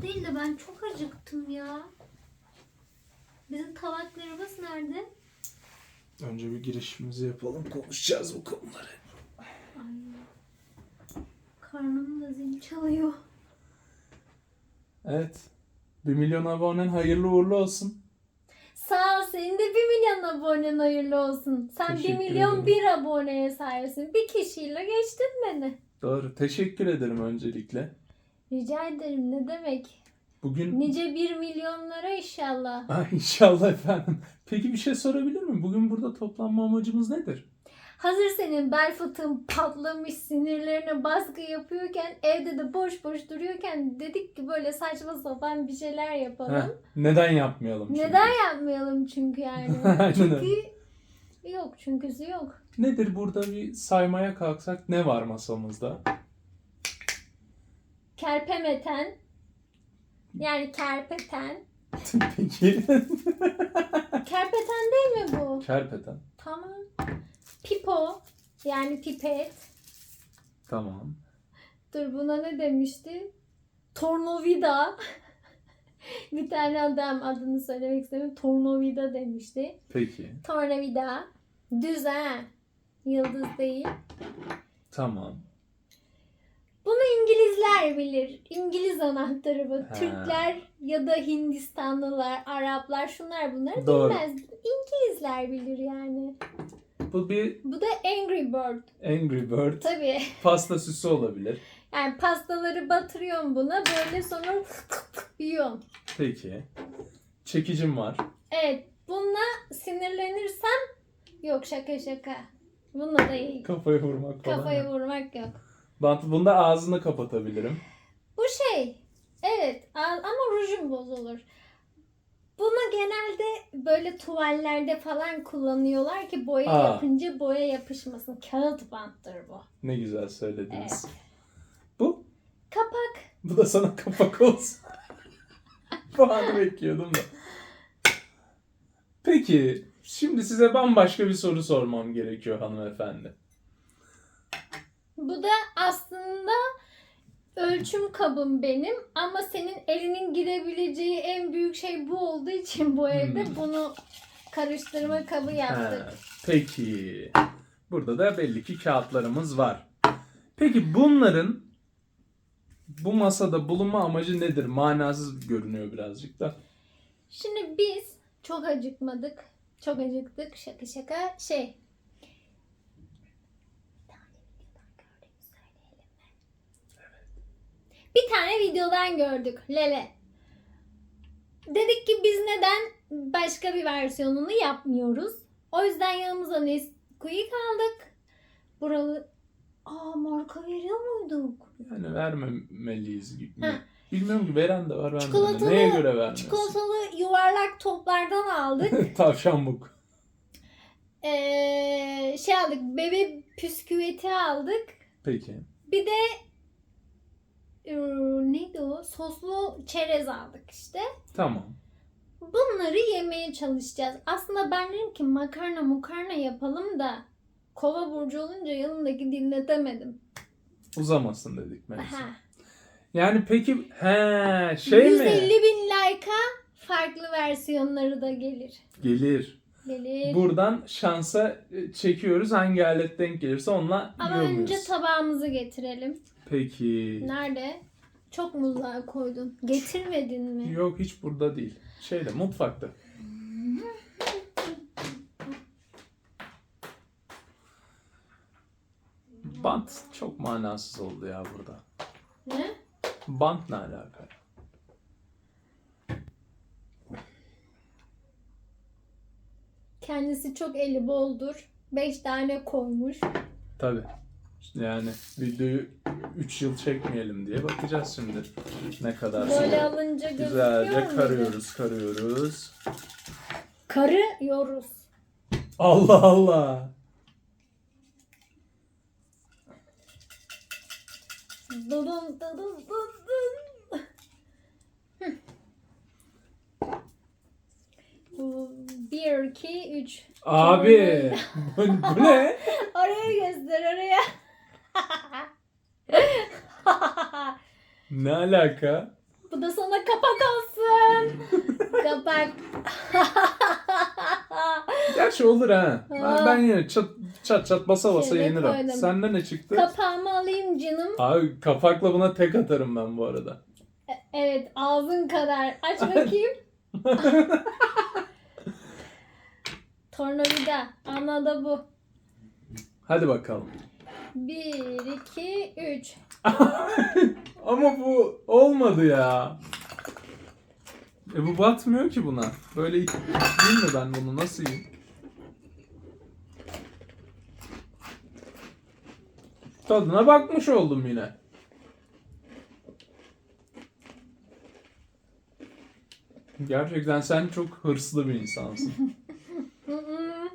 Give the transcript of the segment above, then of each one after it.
O değil de ben çok acıktım ya. Bizim tabaklarımız nerede? Önce bir girişimizi yapalım. Konuşacağız bu konuları. Ay. Karnım da zil çalıyor. Evet. 1 milyon abonen hayırlı uğurlu olsun. Sağ ol senin de 1 milyon abonen hayırlı olsun. Sen 1 Teşekkür milyon ederim. 1 aboneye sahipsin. Bir kişiyle geçtin beni. Doğru. Teşekkür ederim öncelikle. Rica ederim ne demek. Bugün Nice 1 milyonlara inşallah. Ay, inşallah efendim. Peki bir şey sorabilir miyim? Bugün burada toplanma amacımız nedir? Hazır senin bel fıtığın patlamış sinirlerine baskı yapıyorken evde de boş boş duruyorken dedik ki böyle saçma sapan bir şeyler yapalım. Heh, neden yapmayalım? çünkü? Neden yapmayalım çünkü yani. Aynen çünkü yok çünküsü yok. Nedir burada bir saymaya kalksak ne var masamızda? Kerpemeten yani kerpeten. Peki. Kerpeten değil mi bu? Kerpeten. Tamam. Pipo yani pipet. Tamam. Dur buna ne demişti? Tornovida. bir tane adam adını söylemek istemiyorum. Tornovida demişti. Peki. Tornavida. Düz ha. Yıldız değil. Tamam. İngilizler bilir. İngiliz anahtarı bu. Ha. Türkler ya da Hindistanlılar, Araplar şunlar bunları Doğru. bilmez. İngilizler bilir yani. Bu bir Bu da Angry Bird. Angry Bird. Tabii. Pasta süsü olabilir. Yani pastaları batırıyorum buna. Böyle sonra yiyorum. Peki. Çekicim var. Evet. Bununla sinirlenirsem yok şaka şaka. Bununla da iyi. Kafayı vurmak falan. Kafayı vurmak yok. Bant, bunda ağzını kapatabilirim. Bu şey. Evet ama rujum bozulur. Bunu genelde böyle tuvallerde falan kullanıyorlar ki boya Aa. yapınca boya yapışmasın. Kağıt banttır bu. Ne güzel söylediniz. Bu? Kapak. Bu da sana kapak olsun. Bu anı bekliyordum da. Peki, şimdi size bambaşka bir soru sormam gerekiyor hanımefendi. Bu da aslında ölçüm kabım benim ama senin elinin girebileceği en büyük şey bu olduğu için bu evde Hmm. bunu karıştırma kabı yaptık. Ha, peki. Burada da belli ki kağıtlarımız var. Peki bunların bu masada bulunma amacı nedir? Manasız görünüyor birazcık da. Şimdi biz çok acıkmadık. Çok acıktık. Şaka şaka şey. Bir tane videodan gördük. Lele. Dedik ki biz neden başka bir versiyonunu yapmıyoruz? O yüzden yanımıza Nesquik aldık. Buralı Aa marka veriyor muyduk? Yani vermemeliyiz gibi. Ha. Bilmiyorum ki veren de var de. Çikolatalı- Neye göre vermiyorsun? Çikolatalı yuvarlak toplardan aldık. Tavşanbuk. Ee, şey aldık. Bebe püsküveti aldık. Peki. Bir de ee, neydi o? Soslu çerez aldık işte. Tamam. Bunları yemeye çalışacağız. Aslında ben dedim ki makarna mukarna yapalım da kova burcu olunca yanındaki dinletemedim. Uzamasın dedik mevzu. Aha. Yani peki he şey 150 mi? bin like'a farklı versiyonları da gelir. Gelir. Gelir. Buradan şansa e, çekiyoruz. Hangi alet denk gelirse onunla Ama önce tabağımızı getirelim. Peki. Nerede? Çok muzlar koydun. Getirmedin mi? Yok hiç burada değil. Şeyde mutfakta. Bant çok manasız oldu ya burada. Ne? Bant ne alaka? Kendisi çok eli boldur. 5 tane koymuş. Tabi. Yani videoyu 3 yıl çekmeyelim diye bakacağız şimdi. Ne kadar Böyle sonra. alınca gözüküyor Güzelce muydu? karıyoruz, karıyoruz. Karıyoruz. Allah Allah. Dudum dudum dudum. Hı. Bu Bir, iki, üç. Abi bu, bu ne? Oraya göster oraya. Ne alaka? Bu da sana kapak olsun. kapak. Gerçi olur ha. Ben, Aa. ben yine çat çat, çat basa basa Şöyle yenirim. koydum. Sende ne çıktı? Kapağımı alayım canım. Abi kapakla buna tek atarım ben bu arada. Evet ağzın kadar. Aç bakayım. Tornavida. Ana da bu. Hadi bakalım. 1, 2, 3. Ama bu olmadı ya. E bu batmıyor ki buna. Böyle itleyeyim mi ben bunu? Nasıl yiyeyim? Tadına bakmış oldum yine. Gerçekten sen çok hırslı bir insansın. Hı hı.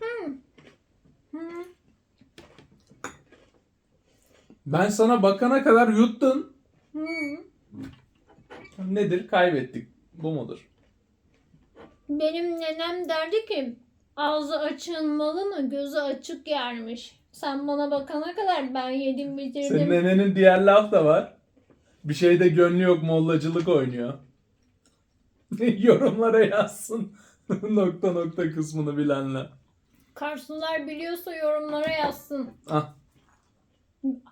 Hı. Hı. Ben sana bakana kadar yuttun. Hı. Nedir? Kaybettik. Bu mudur? Benim nenem derdi ki ağzı açığın malını gözü açık yermiş. Sen bana bakana kadar ben yedim bitirdim. Senin nenenin diğer laf da var. Bir şeyde gönlü yok mollacılık oynuyor. Yorumlara yazsın. nokta nokta kısmını bilenler. Karşılar biliyorsa yorumlara yazsın. Ah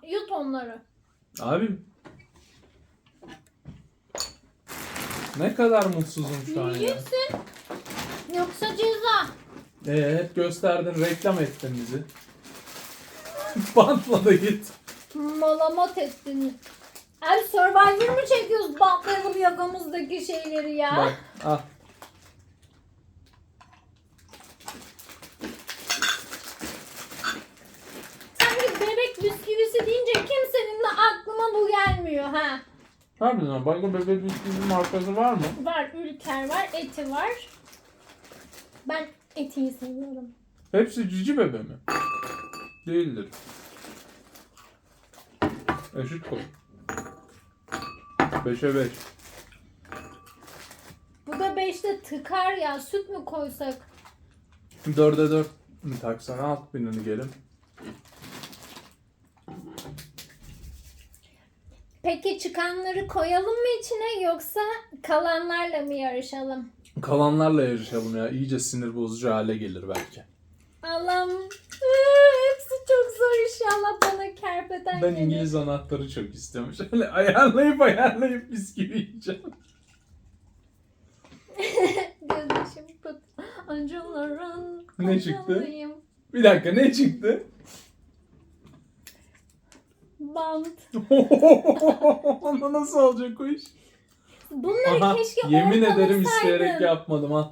Yut onları. abi. Ne kadar mutsuzum şu an ya. Yiyeceksin. Yoksa ceza. Ee, hep gösterdin reklam ettin bizi. Bantla da git. Malamat ettin. Abi Survivor mı çekiyoruz? Bantlayalım yakamızdaki şeyleri ya. Bak ah. Sanki bebek bisküvisi deyince kimsenin de aklıma bu gelmiyor ha. Harbiden başka bebek bisküvi markası var mı? Var ülker var, eti var. Ben etiyi seviyorum. Hepsi cici bebe mi? Değildir. Eşit koy. 5'e 5. Bu da 5'te tıkar ya. Süt mü koysak? 4'e 4 mi taksana alt binini gelin. Peki çıkanları koyalım mı içine yoksa kalanlarla mı yarışalım? Kalanlarla yarışalım ya. İyice sinir bozucu hale gelir belki. Allah'ım. Hepsi çok zor inşallah bana kerpeten Ben gelir. İngiliz anahtarı çok istiyorum. Şöyle ayarlayıp ayarlayıp bisküvi yiyeceğim. Gözyaşım tut. Acıların Ne çıktı? Bir dakika ne çıktı? Bant. Onda nasıl olacak o iş? Bunları Aha, keşke yemin ederim isteyerek yapmadım ha.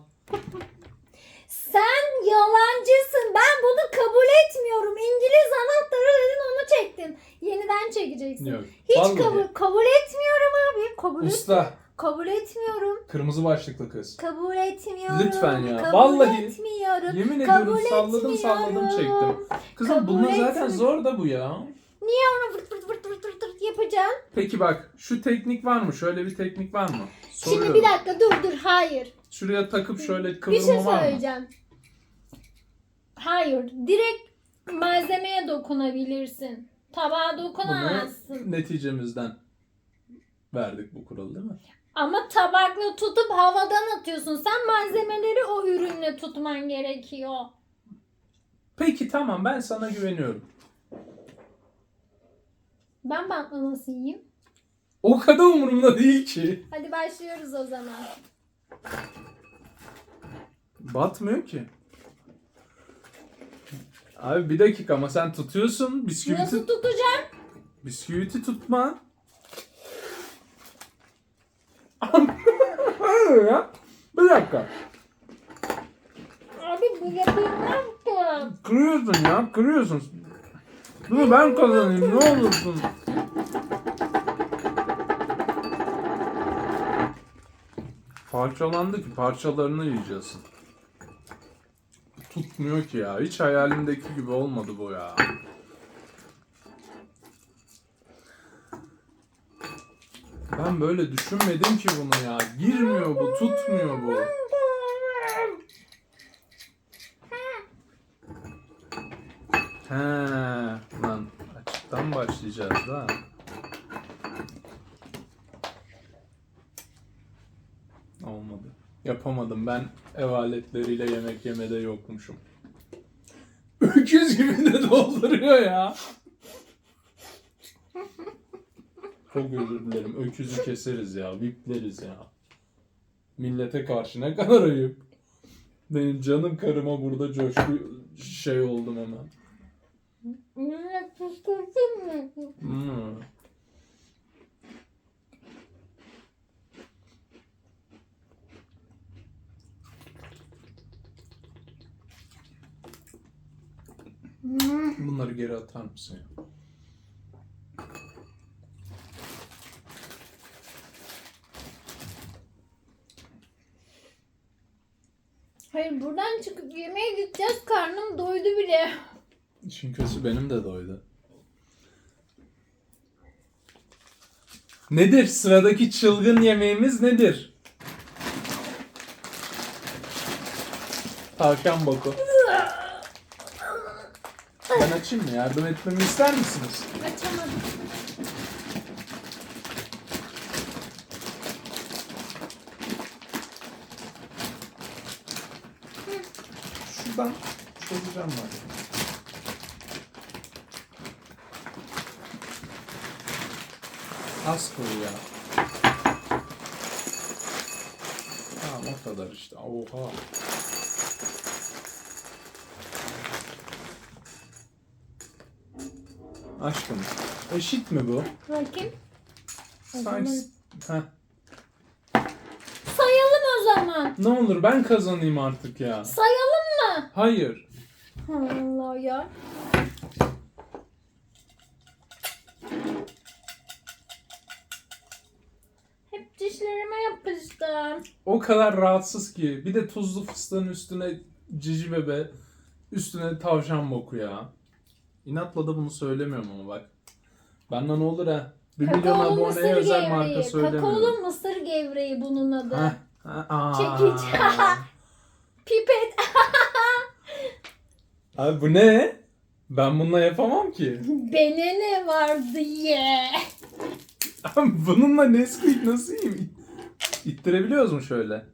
Sen yalancısın. Ben bunu kabul etmiyorum. İngiliz anahtarı dedin onu çektin. Yeniden çekeceksin. Yok. Hiç vallahi. kabul kabul etmiyorum abi. Kabul et, Usta. kabul etmiyorum. Kırmızı başlıklı kız. Kabul etmiyorum. Lütfen ya. Kabul Vallahi. etmiyorum. Yemin Kabul ediyorum salladım salladım etmiyorum. çektim. Kızım Kabul bunlar zaten etmiyorum. zor da bu ya. Niye onu vırt vırt vırt vırt vırt vırt yapacaksın? Peki bak şu teknik var mı? Şöyle bir teknik var mı? Şimdi Soruyorum. bir dakika dur dur hayır. Şuraya takıp şöyle Bir kıvırma şey var mı? söyleyeceğim. Hayır. Direkt malzemeye dokunabilirsin. Tabağa dokunamazsın. Bunu neticemizden verdik bu kuralı değil mi? Ama tabakla tutup havadan atıyorsun. Sen malzemeleri o ürünle tutman gerekiyor. Peki tamam ben sana güveniyorum. Ben bantla nasıl yiyeyim? O kadar umurumda değil ki. Hadi başlıyoruz o zaman. Batmıyor ki. Abi bir dakika ama sen tutuyorsun. Bisküviti, Nasıl tutacağım? bisküviti tutma. Ya. Bir dakika. Abi bu yapılmaz ki. Kırıyorsun ya. Kırıyorsun. Dur ben kazanayım ne olursun. Parçalandı ki parçalarını yiyeceksin. Tutmuyor ki ya. Hiç hayalimdeki gibi olmadı bu ya. Ben böyle düşünmedim ki bunu ya. Girmiyor bu, tutmuyor bu. He, alttan başlayacağız da. Olmadı. Yapamadım. Ben ev aletleriyle yemek yemede yokmuşum. Öküz gibi de dolduruyor ya. Çok özür dilerim. Öküzü keseriz ya. Vipleriz ya. Millete karşı ne kadar ayıp. Benim canım karıma burada coşku şey oldum hemen. Hmm. Bunları geri atar mısın? Hayır buradan çıkıp yemeğe gideceğiz. Karnım doydu bile. İşin kötüsü benim de doydu. Nedir? Sıradaki çılgın yemeğimiz nedir? Tavşan boku. Ben açayım mı? Yardım etmemi ister misiniz? Açamadım. Şuradan çözeceğim ben. Az koy ya. Tamam o kadar işte. Oha. Aşkım. Eşit mi bu? Bakayım. Zaman- Heh. Sayalım o zaman. Ne olur ben kazanayım artık ya. Sayalım mı? Hayır. Allah ya. Hep dişlerime yapıştı. O kadar rahatsız ki. Bir de tuzlu fıstığın üstüne cici bebe, üstüne tavşan boku ya. İnatla da bunu söylemiyorum ama bak. Benden olur ha. 1 milyon Kakaolu aboneye mısır özel marka gevreği. söylemiyorum. Kakaolu mısır gevreği bunun adı. Heh. Ha, aa. Çekiç. Pipet. Abi bu ne? Ben bununla yapamam ki. Bene ne vardı ye. Abi bununla Nesquik nasıl yiyeyim? İttirebiliyoruz mu şöyle?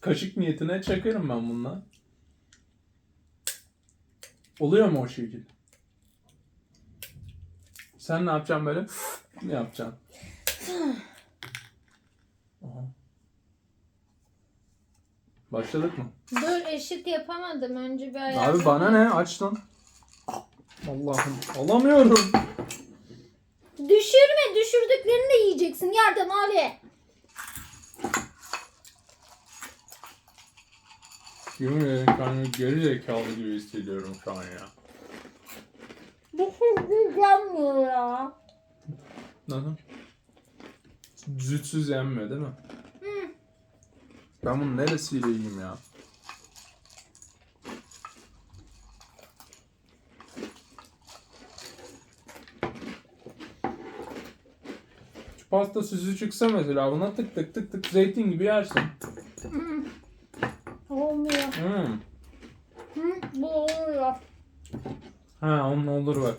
Kaşık niyetine çakarım ben bununla. Oluyor mu o şekil? Sen ne yapacaksın böyle? Ne yapacaksın? Aha. Başladık mı? Dur eşit yapamadım. Önce bir ayar. Abi bana ne? Aç lan. Allah'ım alamıyorum. Düşürme. Düşürdüklerini de yiyeceksin. Yardım Ali. Yemin ederim kendimi geri zekalı gibi hissediyorum şu an ya. Düşürdü gelmiyor ya. Nasıl? Zütsüz yenmiyor değil mi? Hı. Ben bunu neresiyle yiyeyim ya? Şu pasta süzü çıksa mesela buna tık tık tık tık zeytin gibi yersin. Hı. Olmuyor. Hmm. Hı, bu oluyor. Ha onun olur bak.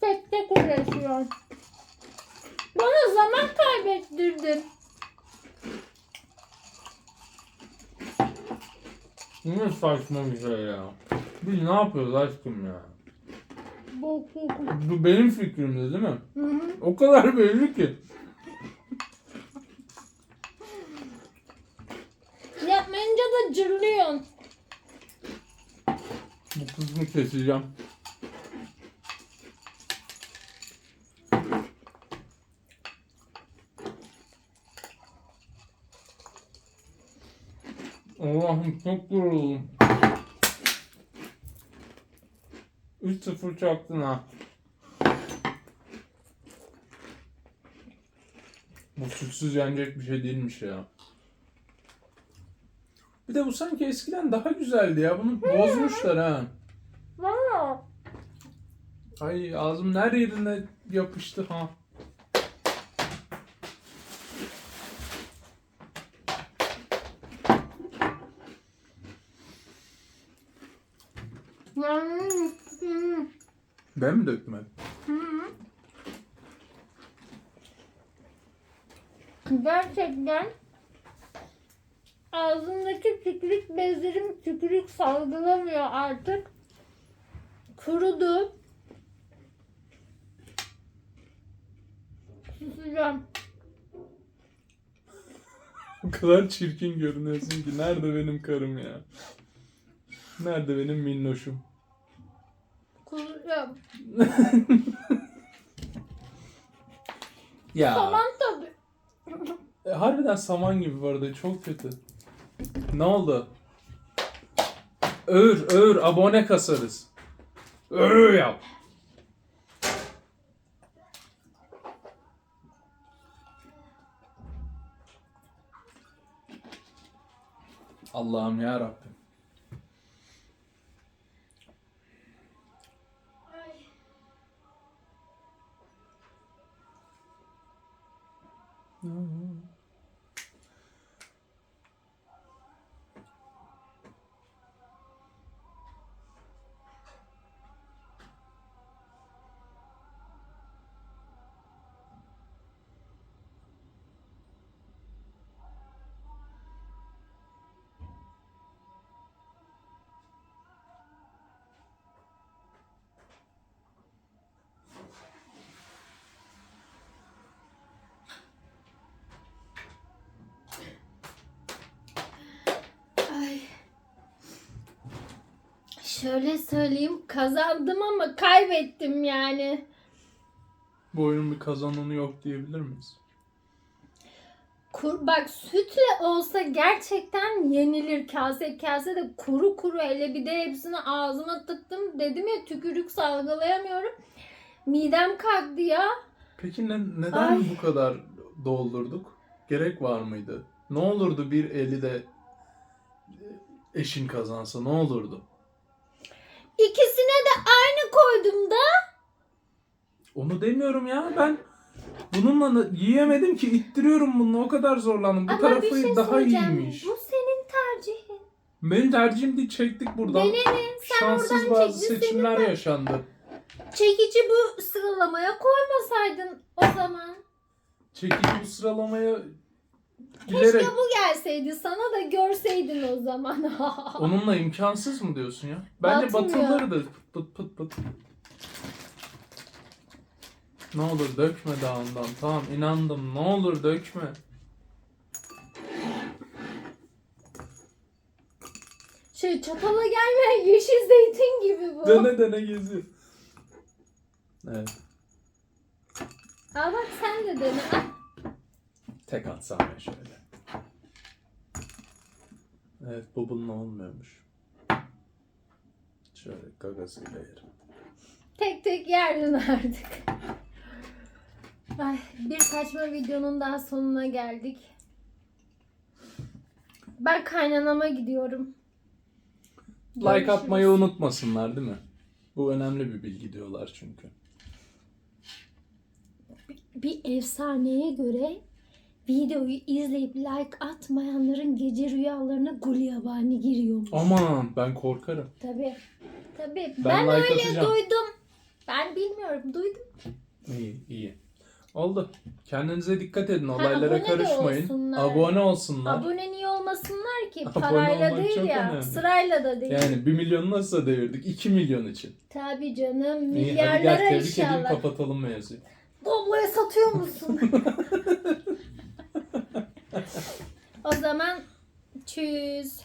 Tek tek uğraşıyor. Bana zaman kaybettirdin. Ne saçma bir şey ya. Biz ne yapıyoruz aşkım ya? Bu benim fikrimdi değil mi? Hı hı. O kadar belli ki. Yapmayınca da cırlıyorsun. Kısmı keseceğim. Allah'ım çok yoruldum. 3-0 çaktın ha. Bu sütsüz yenecek bir şey değilmiş ya. Bir de bu sanki eskiden daha güzeldi ya. Bunu bozmuşlar ha. Ay ağzımın her yerine yapıştı ha. Ben mi döktüm hep? Gerçekten Ağzımdaki tükürük bezlerim tükürük salgılamıyor artık. Kurudu. Susacağım. O kadar çirkin görünüyorsun ki. Nerede benim karım ya? Nerede benim minnoşum? Kusacağım. Ya. Tamam tabii. E, harbiden saman gibi bu arada. Çok kötü. Ne oldu? Öğür, öğür. Abone kasarız. Öğür yap. Allah'ım ya Rabbim. Şöyle söyleyeyim kazandım ama kaybettim yani. Bu oyunun bir kazananı yok diyebilir miyiz? Kur, bak sütle olsa gerçekten yenilir kase kase de kuru kuru hele bir de hepsini ağzıma tıktım dedim ya tükürük salgılayamıyorum. Midem kalktı ya. Peki ne, neden Ay. bu kadar doldurduk? Gerek var mıydı? Ne olurdu bir eli de eşin kazansa ne olurdu? İkisine de aynı koydum da. Onu demiyorum ya ben bununla yiyemedim ki ittiriyorum bunu o kadar zorlandım. Bu Ama tarafı bir şey daha söyleyeceğim. iyiymiş. Bu senin tercihin. Benim tercihim değil çektik buradan. Denenin. Sen Şanssız oradan bazı çektin, seçimler senin de- yaşandı. Çekici bu sıralamaya koymasaydın o zaman. Çekici bu sıralamaya Keşke bu gelseydi sana da görseydin o zaman. onunla imkansız mı diyorsun ya? Bence Batmıyor. batılırdı. Pıt pıt pıt. Ne olur dökme daha ondan. Tamam inandım. Ne olur dökme. şey çatala gelmeyen yeşil zeytin gibi bu. Dene dene geziyor. Evet. Al bak sen de dene. Al. Tek atsam ya şöyle. Evet bu bununla olmuyormuş. Şöyle gagasıyla yerim. Tek tek yerdin artık. Ay, bir saçma videonun daha sonuna geldik. Ben kaynanama gidiyorum. Like Görüşürüz. atmayı unutmasınlar değil mi? Bu önemli bir bilgi diyorlar çünkü. Bir efsaneye göre videoyu izleyip like atmayanların gece rüyalarına gulyabani giriyormuş. Aman ben korkarım. Tabii. Tabii. Ben Ben, like öyle atacağım. duydum. Ben bilmiyorum. Duydum. İyi iyi. Oldu. Kendinize dikkat edin. abone Olaylara de karışmayın. olsunlar. Abone olsunlar. Abone niye olmasınlar ki? Abone Parayla olmak değil çok ya. önemli. Sırayla da değil. Yani 1 milyon nasıl devirdik? 2 milyon için. Tabii canım. İyi hadi gel Milyarlara tebrik edeyim inşallah. kapatalım mevzuyu. Doblo'ya satıyor musun? o zaman tschüss.